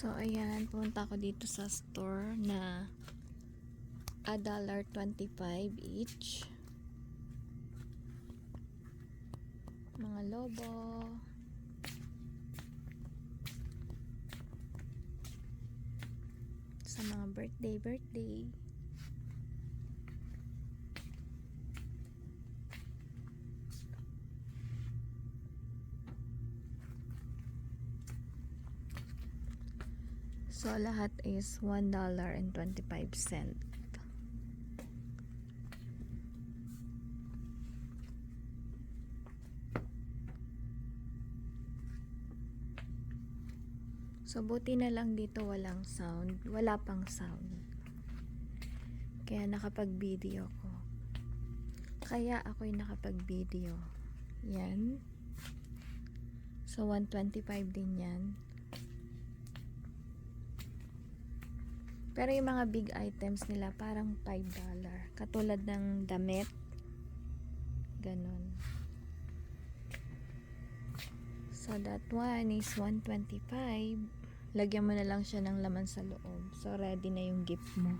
So, ayan, pumunta ako dito sa store na a dollar 25 each. Mga lobo. Sa mga birthday, birthday. So, lahat is $1.25. So, buti na lang dito walang sound. Wala pang sound. Kaya nakapag-video ko. Kaya ako'y nakapag-video. Yan. So, 125 din yan. Pero yung mga big items nila parang $5. Katulad ng damit. Ganon. So that one is 125. Lagyan mo na lang siya ng laman sa loob. So ready na yung gift mo.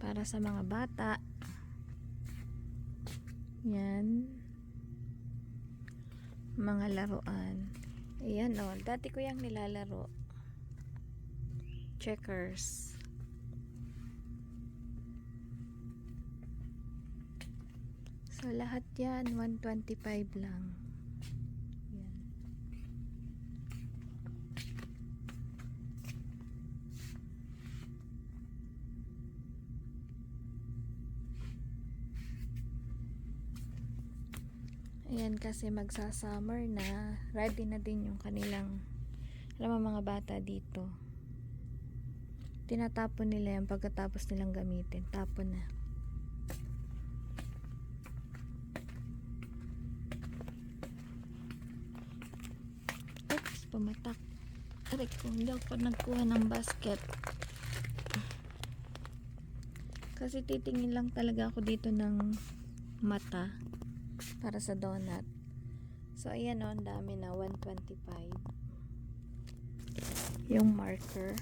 Para sa mga bata. Yan mga laruan. Ayan o. Dati ko yung nilalaro. Checkers. So, lahat yan, 125 lang. Yan. Ayan kasi magsa-summer na. Ready na din yung kanilang alam mga bata dito. Tinatapon nila yan pagkatapos nilang gamitin. Tapon na. Oops, pumatak. Aray ko, hindi ako nagkuha ng basket. Kasi titingin lang talaga ako dito ng mata para sa donut. So, ayan o, ang dami na, 125. Yung marker.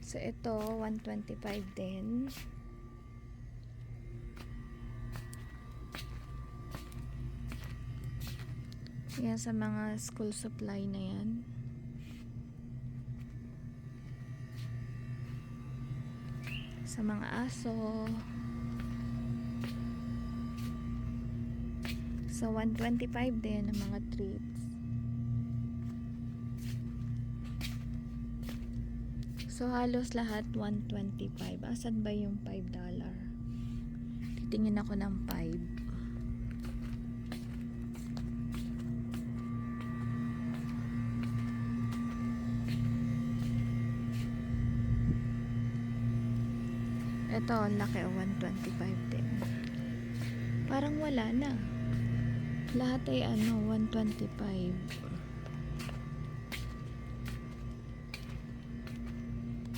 So, ito, 125 din. Yan sa mga school supply na yan. Sa mga aso. So, 125 din ang mga treats. So, halos lahat 125. Asan ba yung $5? Titingin ako ng 5. Ito, ang laki o 125 din. Parang wala na. Lahat ay ano, 125.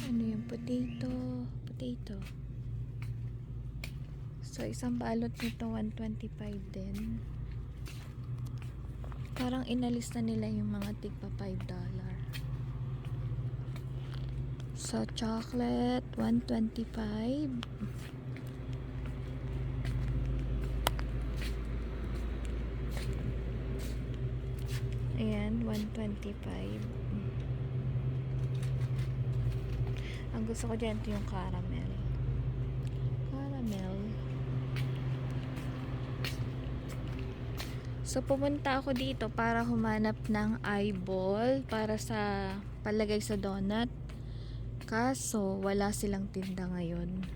Ano yung potato? Potato. So, isang balot nito 125 din. Parang inalis na nila yung mga tigpa 5 dollar. So, chocolate, 125. Ayan, 125. Ang gusto ko dyan, ito yung caramel. Caramel. So, pumunta ako dito para humanap ng eyeball para sa palagay sa donut. Kaso, wala silang tinda ngayon.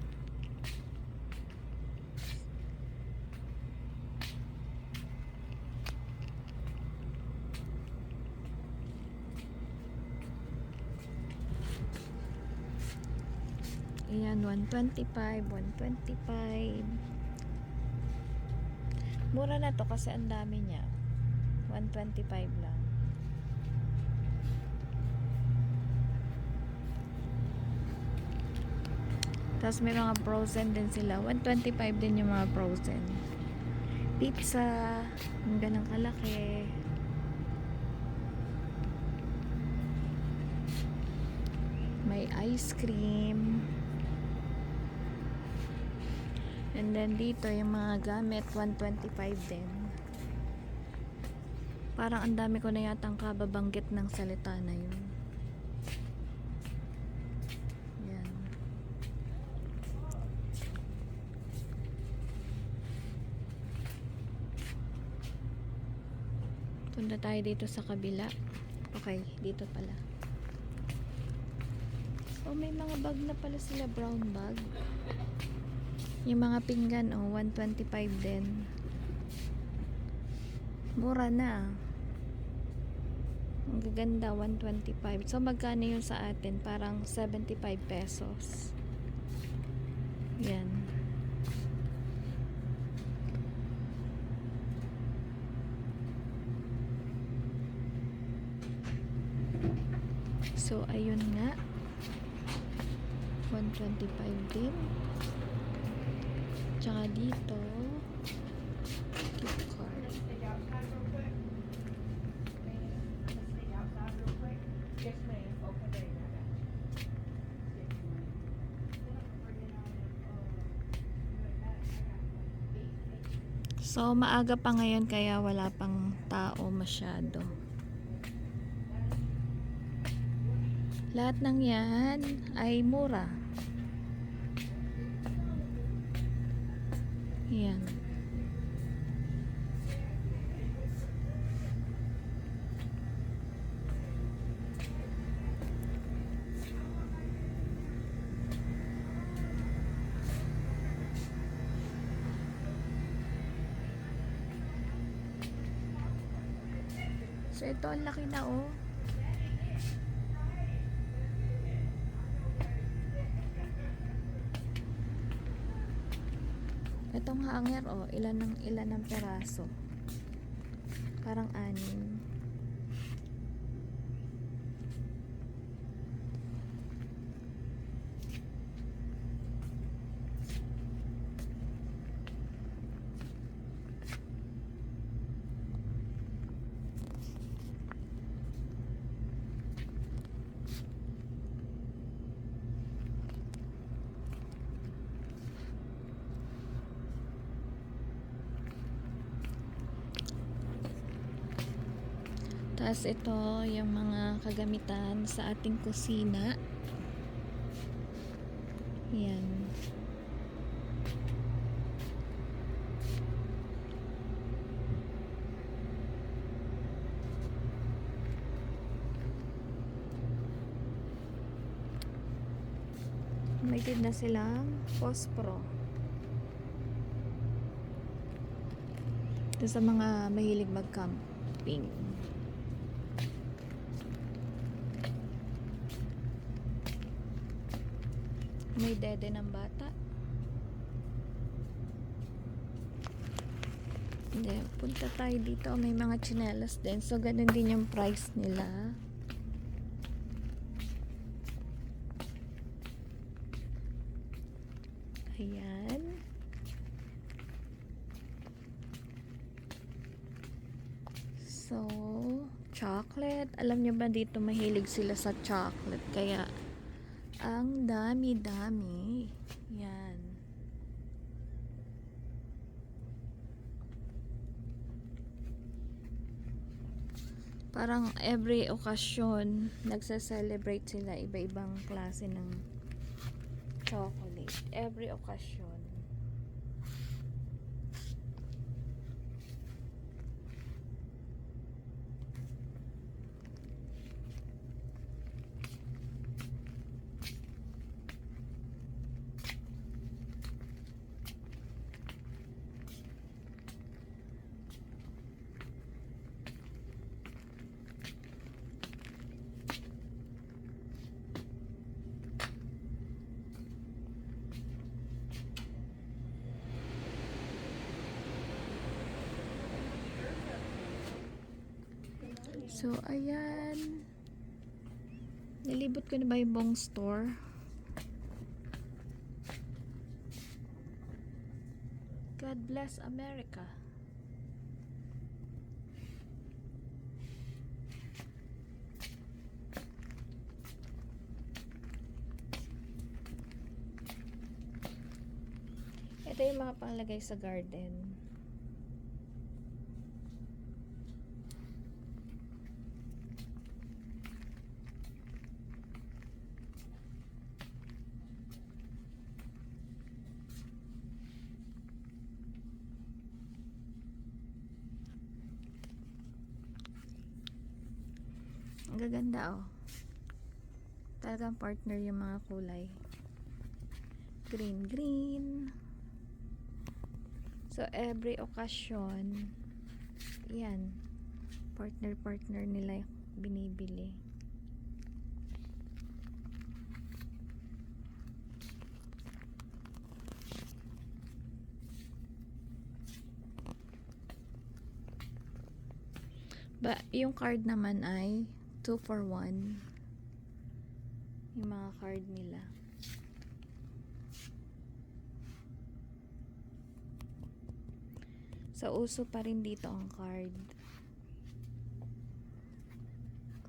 Ayan, 125, 125. Mura na to kasi ang dami niya. 125 lang. Tapos may mga frozen din sila. 125 din yung mga frozen. Pizza. Yung ganang kalaki. May ice cream. And then dito yung mga gamit 125 din. Parang ang dami ko na yatang kababanggit ng salita na yun. Yan. Punta tayo dito sa kabila. Okay, dito pala. Oh, may mga bag na pala sila, brown bag. Yung mga pinggan, oh, 125 din. Mura na. Ang gaganda, 125. So, magkano yun sa atin? Parang 75 pesos. Yan. So, ayun nga. 125 din. Tsaka dito, So, maaga pa ngayon kaya wala pang tao masyado. Lahat ng yan ay mura. Yan. So, ito ang laki na oh. Hanger oh, ilan ng ilan ng peraso. Parang anim. Tapos ito yung mga kagamitan sa ating kusina. Yan. May din na silang pospro. Ito sa mga mahilig mag-camping. May dede ng bata. Hindi, punta tayo dito. May mga chinelas din. So, ganun din yung price nila. Ayan. So, chocolate. Alam nyo ba dito mahilig sila sa chocolate. Kaya, ang dami-dami. Yan. Parang every occasion, nagsa-celebrate sila iba-ibang klase ng chocolate. Every occasion. So, ayan. Nilibot ko na ba yung buong store? God bless America. Ito yung mga panglagay sa garden. Ang gaganda oh. Talagang partner yung mga kulay. Green, green. So, every occasion, yan, partner-partner nila binibili. Ba, yung card naman ay 2 for 1. Yung mga card nila. Sa uso pa rin dito ang card.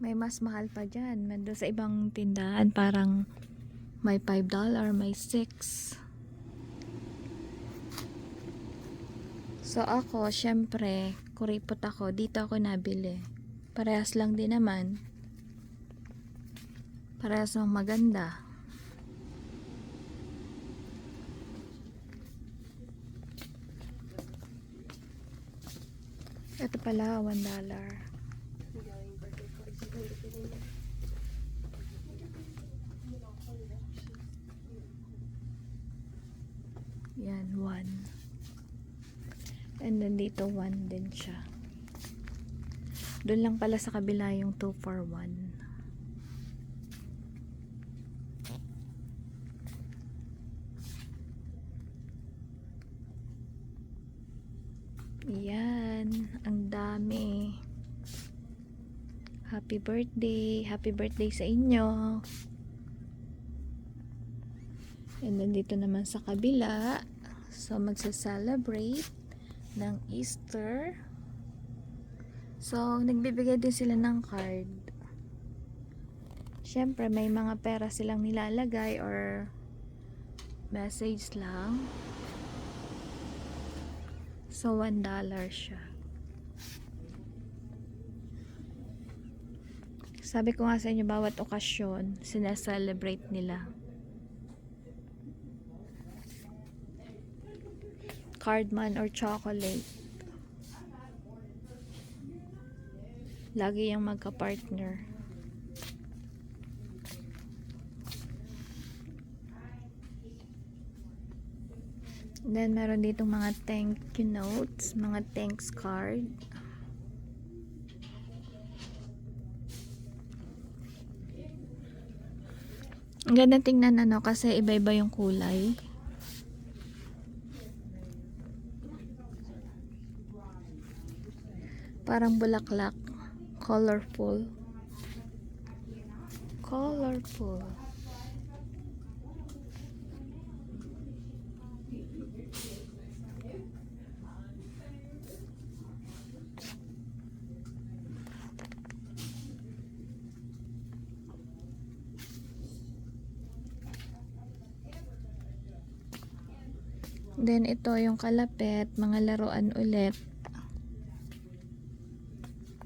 May mas mahal pa dyan. Mando sa ibang tindahan, parang may $5, may 6 So ako, syempre, kuripot ako. Dito ako nabili. Parehas lang din naman. Parehas ng maganda. Ito pala, $1. dollar. Yan, 1. And then dito 1 din siya. Doon lang pala sa kabila yung 2 for 1. Yan, dami. Happy birthday. Happy birthday sa inyo. And then dito naman sa kabila, so magsa-celebrate ng Easter. So, nagbibigay din sila ng card. Siyempre, may mga pera silang nilalagay or message lang. So, $1 dollar siya. Sabi ko nga sa inyo, bawat okasyon, sinaselebrate nila. card man or chocolate. Lagi yung magka-partner. Then, meron ditong mga thank you notes, mga thanks card. Ang ganda tingnan ano kasi iba-iba yung kulay. Parang bulaklak. Colorful. Colorful. Then ito yung kalapit, mga laruan ulit.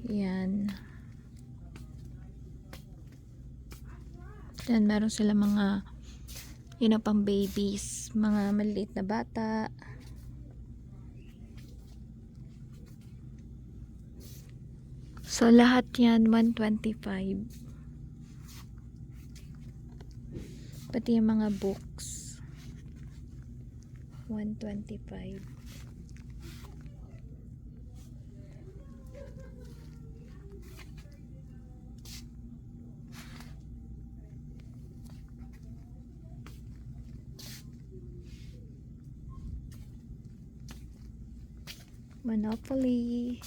Yan. Then, meron sila mga yun know, pang babies. Mga maliit na bata. So, lahat yan 125. Pati yung mga books. 125. Monopoly.